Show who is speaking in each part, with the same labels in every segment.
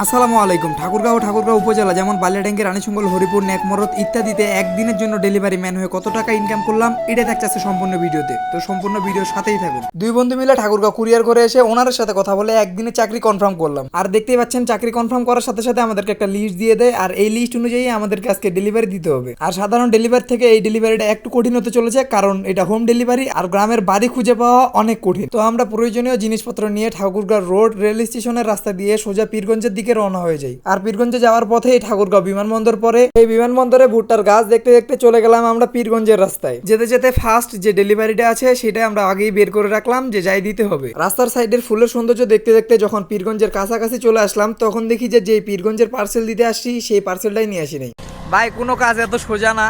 Speaker 1: আসসালামু আলাইকুম। ঠাকুরগাঁও ঠাকুরগাঁও উপজেলা, যেমন বালিয়াডাঙ্গি রানীশঙ্গল হরিপুর নেকমরত ইত্যাদিতে একদিনের জন্য ডেলিভারি ম্যান হয়ে কত টাকা ইনকাম করলাম এটা থাকছে সম্পূর্ণ ভিডিওতে। তো সম্পূর্ণ ভিডিওর সাথেই থাকুন। দুই বন্ধু মিলে ঠাকুরগাঁও কুরিয়ার করে এসে ওনার সাথে কথা বলে একদিনে চাকরি কনফার্ম করলাম। আর দেখতেই পাচ্ছেন, চাকরি কনফার্ম করার সাথে সাথে আমাদেরকে একটা লিস্ট দিয়ে দেয়, আর এই লিস্ট অনুযায়ী আমাদেরকে আজকে ডেলিভারি দিতে হবে। আর সাধারণ ডেলিভারি থেকে এই ডেলিভারিটা একটু কঠিন হতে চলেছে, কারণ এটা হোম ডেলিভারি আর গ্রামের বাড়ি খুঁজে পাওয়া অনেক কঠিন। তো আমরা প্রয়োজনীয় জিনিসপত্র নিয়ে ঠাকুরগাঁও রোড রেল স্টেশনের রাস্তা দিয়ে সোজা পীরগঞ্জের দিকে রওনা হয়ে যাই। আর পীরগঞ্জে যাওয়ার পথেই ঠাকুরগাঁও বিমানবন্দর পরে এই বিমানবন্দরে ভুট্টার গাছ দেখতে দেখতে চলে গেলাম আমরা পীরগঞ্জের রাস্তায়। যেতে যেতে ফার্স্ট যে ডেলিভারিটা আছে সেটা আমরা আগেই বের করে রাখলাম যে যাই দিতে হবে। রাস্তার সাইডের ফুলের সৌন্দর্য দেখতে দেখতে যখন পীরগঞ্জের কাছাকাছি চলে আসলাম, তখন দেখি যে যে পীরগঞ্জের পার্সেল দিতে আসছি, সেই পার্সেলটাই নিয়ে আসি নাই। ভাই, কোনো কাজ এত সোজা না।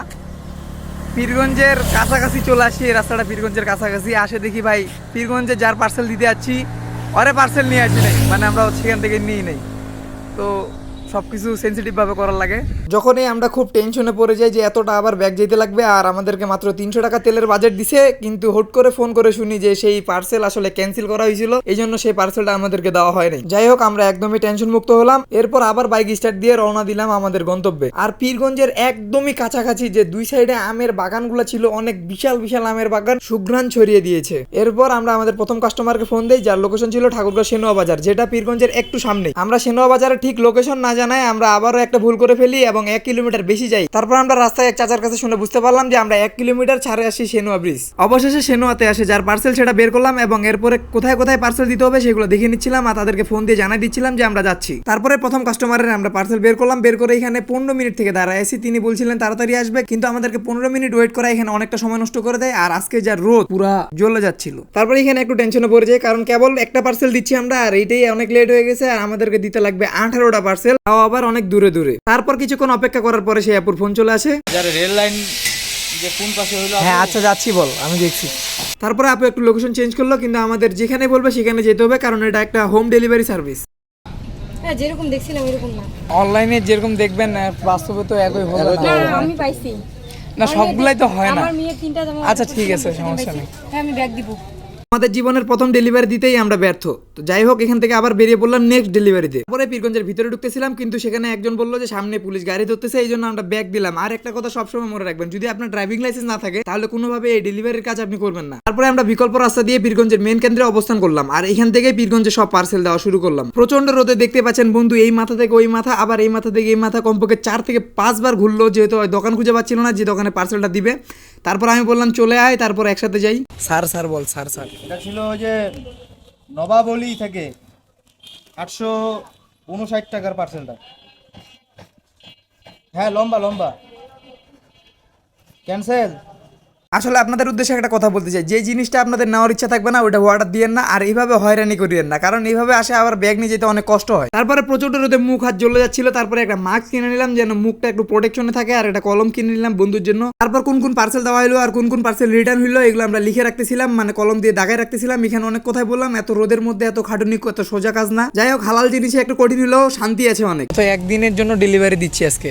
Speaker 1: পীরগঞ্জের কাছাকাছি চলে আসি, এই রাস্তাটা পীরগঞ্জের কাছাকাছি। আসে দেখি ভাই, পীরগঞ্জে যার পার্সেল দিতে যাচ্ছি অরে পার্সেল নিয়ে আসি নাই। মানে আমরা সেখান থেকে নিই নেই। তো সব কিছু সেন্সিটিভ ভাবে করার লাগে। যখনই আমরা খুব টেনশনে পড়ে যাই যে এতটা আবার ব্যাগ যেতে লাগবে আর আমাদেরকে মাত্র তিনশো টাকা তেলের বাজেট দিছে, কিন্তু হুট করে ফোন করে শুনি যে সেই পার্সেল আসলে ক্যান্সেল করা হয়েছিল এই জন্য সেই পার্সেলটা আমাদেরকে দেওয়া হয়নি। যাই হোক, আমরা একদমই টেনশন মুক্ত হলাম। এরপর আবার বাইক স্টার্ট দিয়ে রওনা দিলাম আমাদের গন্তব্যে। আর পীরগঞ্জের একদমই কাছাকাছি যে দুই সাইডে আমের বাগানগুলো ছিল, অনেক বিশাল বিশাল আমের বাগান সুঘ্রাণ ছড়িয়ে দিয়েছে। এরপর আমরা আমাদের প্রথম কাস্টমারকে ফোন দেই, যার লোকেশন ছিল ঠাকুরগাঁও সেনুয়া বাজার, যেটা পীরগঞ্জের একটু সামনে। আমরা সেনুয়া বাজারের ঠিক লোকেশন না জানাই আমরা আবারও একটা ভুল করে ফেলি এবং এক কিলোমিটার বেশি যাই। তারপর আমরা রাস্তায় এক চাচার কাছে শুনে বুঝতে পারলাম যে আমরা এক কিলোমিটার ছাড়ে আসি সেনোয়া ব্রিজ। অবশেষে সেনোয়াতে আসে, যার পার্সেল সেটা বের করলাম এবং এরপরে কোথায় কোথায় পার্সেল দিতে হবে সেগুলো দেখে নিচ্ছিলাম আর তাদেরকে ফোন দিয়ে জানাই দিচ্ছিলাম যে আমরা যাচ্ছি। তারপরে প্রথম কাস্টমারের আমরা পার্সেল বের করলাম, বের করে এখানে পনেরো মিনিট থেকে দাঁড়ায় আছি। তিনি বলছিলেন, তাড়াতাড়ি আসবে। কিন্তু আমাদেরকে পনেরো মিনিট ওয়েট করা এখানে অনেকটা সময় নষ্ট করে দেয় আর আজকে যা রোদ, পুরা জ্বলে যাচ্ছিল। তারপরে এখানে একটু টেনশনে পড়ে যায় কারণ কেবল একটা পার্সেল দিচ্ছি আমরা আর এইটাই অনেক লেট হয়ে গেছে আর আমাদেরকে দিতে লাগবে আঠারোটা পার্সেল তাও আবার অনেক দূরে দূরে। তারপর কিছুক্ষণ অপেক্ষা করার পরে সেই আপুর ফোন চলে আসে।
Speaker 2: যারা রেল লাইন যে কোন পাশে
Speaker 1: হ্যাঁ আচ্ছা যাচ্ছি বল আমি দেখছি। তারপরে আপু একটু লোকেশন চেঞ্জ করল কিন্তু আমাদের যেখানে বলবে সেখানে যেতে হবে কারণ এটা একটা হোম ডেলিভারি সার্ভিস
Speaker 3: হ্যাঁ যেরকম দেখছিলাম এরকম না।
Speaker 1: অনলাইনে যেরকম দেখবেন বাস্তবে তো একই হবে
Speaker 3: না। না আমি পাইছি।
Speaker 1: না সবগুলাই তো হয় না।
Speaker 3: আমার মেয়ের তিনটা জামা
Speaker 1: আচ্ছা, ঠিক আছে, সমস্যা নেই।
Speaker 3: হ্যাঁ আমি ব্যাগ দিব।
Speaker 1: আমাদের জীবনের প্রথম ডেলিভারি দিতেই আমরা ব্যর্থ। তো যাই হোক, এখান থেকে আবার বেরিয়ে পড়লাম নেক্সট ডেলিভারিতে পরে পীরগঞ্জের ভিতরে ঢুকতেছিলাম, কিন্তু সেখানে একজন বলল যে, সামনে পুলিশ গাড়ি ধরতেছে, এই জন্য আমরা ব্যাগ দিলাম। আর একটা কথা সবসময় মনে রাখবেন, যদি আপনার ড্রাইভিং লাইসেন্স না থাকে, তাহলে কোনোভাবে এই ডেলিভারির কাজ আপনি করবেন না। তারপরে আমরা বিকল্প রাস্তা দিয়ে পীরগঞ্জের মেন কেন্দ্রে অবস্থান করলাম, আর এখান থেকে পীরগঞ্জে সব পার্সেল দেওয়া শুরু করলাম। প্রচণ্ড রোদে দেখতে পাচ্ছেন বন্ধু, এই মাথা থেকে ওই মাথা, আবার এই মাথা থেকে এই মাথা। কমপক্ষে চার থেকে পাঁচবার ঘুরলো, যেহেতু দোকান খুঁজে পাচ্ছিল না, যে দোকানে পার্সেলটা দিবে। তারপর আমি বললাম চলে আয় তারপর একসাথে যাই। স্যার স্যার বল স্যার স্যার।
Speaker 2: এটা ছিল ওই যে নবাবলি থেকে আটশো উনষাট টাকার পার্সেলটা হ্যাঁ লম্বা লম্বা। ক্যান্সেল
Speaker 1: আসলে আপনাদের উদ্দেশ্যে একটা কথা বলতে চাই। যে জিনিসটা আপনাদের নেওয়ার ইচ্ছা থাকবে না ওটা অর্ডার দিয়েন না আর এইভাবে হয়রানি করিয়েন না। কারণ এইভাবে আসে আবার ব্যাগ নিয়ে যেতে অনেক কষ্ট হয়। তারপরে প্রচণ্ড রোদে মুখ হাত জ্বলে যাচ্ছিল তারপরে একটা মাস্ক কিনে নিলাম যেন মুখটা একটু প্রোটেকশনে থাকে আর একটা কলম কিনে নিলাম বন্ধুর জন্য। তারপর কোন কোন পার্সেল দেওয়া হলো আর কোন কোন পার্সেল রিটার্ন হলো এগুলো আমরা লিখে রাখতেছিলাম মানে কলম দিয়ে দাগায় রাখতেছিলাম। এখানে অনেক কথাই বললাম এত রোদের মধ্যে এত খাটুনি এত সোজা কাজ না। যাই হোক হালাল জিনিসে একটু কঠিন হলেও শান্তি আছে অনেক। তো একদিনের জন্য ডেলিভারি দিচ্ছি আজকে।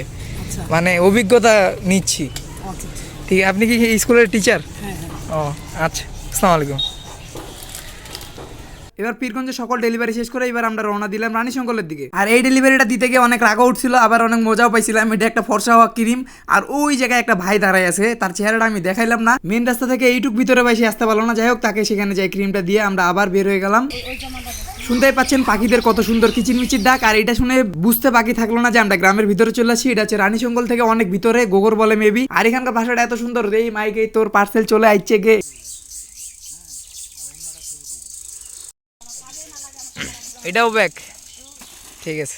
Speaker 1: মানে অভিজ্ঞতা নিচ্ছি। ঠিক আপনি কি স্কুলের টিচার ও আচ্ছা আসসালামু আলাইকুম। এবার পীরগঞ্জে সকল ডেলিভারি শেষ করে এবার আমরা রওনা দিলাম রানী শঙ্কলের দিকে। আর এই ডেলিভারিটা দিতে গিয়ে অনেক রাগও উঠছিল আবার অনেক মজাও পাইছিলাম। এটা একটা ফর্সা হওয়া ক্রিম আর ওই জায়গায় একটা ভাই দাঁড়ায় আছে তার চেহারাটা আমি দেখাইলাম না। মেন রাস্তা থেকে এইটুক ভিতরে বাইসে আসতে পারল না। যাই হোক তাকে সেখানে যাই ক্রিমটা দিয়ে আমরা আবার বের হয়ে গেলাম। শুনতেই পাচ্ছেন, পাখিদের কত সুন্দর কিচিরমিচির ডাক। আর এটা শুনে বুঝতে বাকি থাকল না যে আমরা গ্রামের ভিতরে চলে আসি। এটা হচ্ছে রানী সঙ্গল থেকে অনেক ভিতরে, গোগর বলে মেবি আর এখানকার ভাষাটা এত সুন্দর এই মাইকে তোর পার্সেল চলে আইছে গে। এটাও ব্যাগ ঠিক আছে।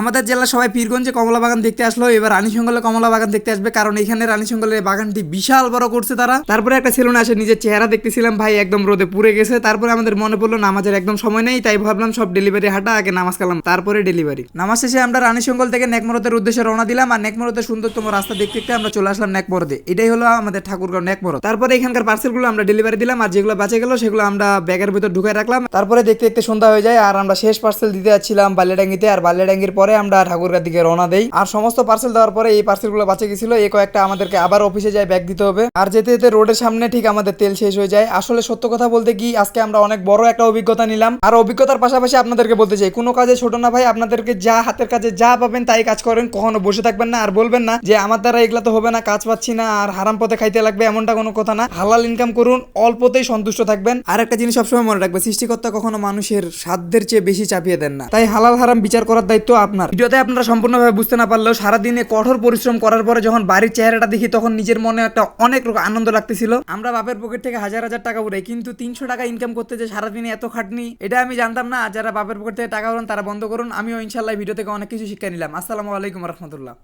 Speaker 1: আমাদের জেলা সবাই পীরগঞ্জে কমলা বাগান দেখতে আসলো, এবার রানীশঙ্গলে কমলা বাগান দেখতে আসবে, কারণ এখানে রানীশঙ্গলের বাগানটি বিশাল বড় করছে তারা। তারপরে একটা সেলুন আসে নিজের চেহারা দেখতেছিলাম, ভাই একদম রোদে পুড়ে গেছে। তারপরে আমাদের মনে পড়ল, নামাজের একদম সময় নেই, তাই ভাবলাম সব ডেলিভারি হাঁটা, আগে নামাজ কালাম, তারপরে ডেলিভারি নামাজ শেষে আমরা রানীশঙ্গল থেকে নেকমরতের উদ্দেশ্যে রওনা দিলাম, আর নেকমরতের সুন্দরতম রাস্তা দেখতে দেখতে আমরা চলে আসলাম নেকমরদে এটাই হলো আমাদের ঠাকুরগাঁও নেকমরদ তারপরে এখানকার পার্সেলগুলো আমরা ডেলিভারি দিলাম, আর যেগুলো বাঁচে গেলো, সেগুলো আমরা ব্যাগের ভিতর ঢুকাই রাখলাম। তারপরে দেখতে দেখতে সন্ধ্যা হয়ে যায়, আর আমরা শেষ পার্সেল দিতে যাচ্ছিলাম বাল্যাডাঙ্গিতে আর বাল্যাডাঙ্গির পরে পরে আমরা ঠাকুরগার দিকে রওনা দেই। আর সমস্ত পার্সেল দেওয়ার পরে এই পার্সেলগুলো বাঁচে গেছিল। এই কয়েকটা আমাদেরকে আবার অফিসে যাই ব্যাগ দিতে হবে। আর যেতে যেতে রোডের সামনে ঠিক আমাদের তেল শেষ হয়ে যায়। আসলে সত্য কথা বলতে কি, আজকে আমরা অনেক বড় একটা অভিজ্ঞতা নিলাম। আর অভিজ্ঞতার পাশাপাশি আপনাদেরকে বলতে চাই, কোনো কাজে ছোট না ভাই, আপনাদেরকে যা হাতের কাজে যা পাবেন তাই কাজ করেন। কখনো বসে থাকবেন না, আর বলবেন না যে, আমার দ্বারা এগুলা তো হবে না, কাজ পাচ্ছি না, আর হারাম পথে খাইতে লাগবে। এমনটা কোনো কথা না। হালাল ইনকাম করুন, অল্পতেই সন্তুষ্ট থাকবেন। আর একটা জিনিস সবসময় মনে রাখবে সৃষ্টিকর্তা কখনো মানুষের সাধ্যের চেয়ে বেশি চাপিয়ে দেন না। তাই হালাল হারাম বিচার করার দায়িত্ব আপনার। ভিডিওতে আপনারা সম্পূর্ণভাবে বুঝতে না পারলেও সারাদিনে কঠোর পরিশ্রম করার পরে যখন বাড়ির চেহারাটা দেখি, তখন নিজের মনে একটা অনেক রকম আনন্দ লাগতেছিল। আমরা বাপের পকেট থেকে হাজার হাজার টাকা উড়াই, কিন্তু তিনশো টাকা ইনকাম করতে যে সারাদিনে এত খাটনি, এটা আমি জানতাম না। যারা বাপের পকেট থেকে টাকা উড়ান, তারা বন্ধ করুন। আমিও ইনশাল্লাহ ভিডিও থেকে অনেক কিছু শিক্ষা নিলাম। আসসালামু আলাইকুম রহমতুল্লাহ।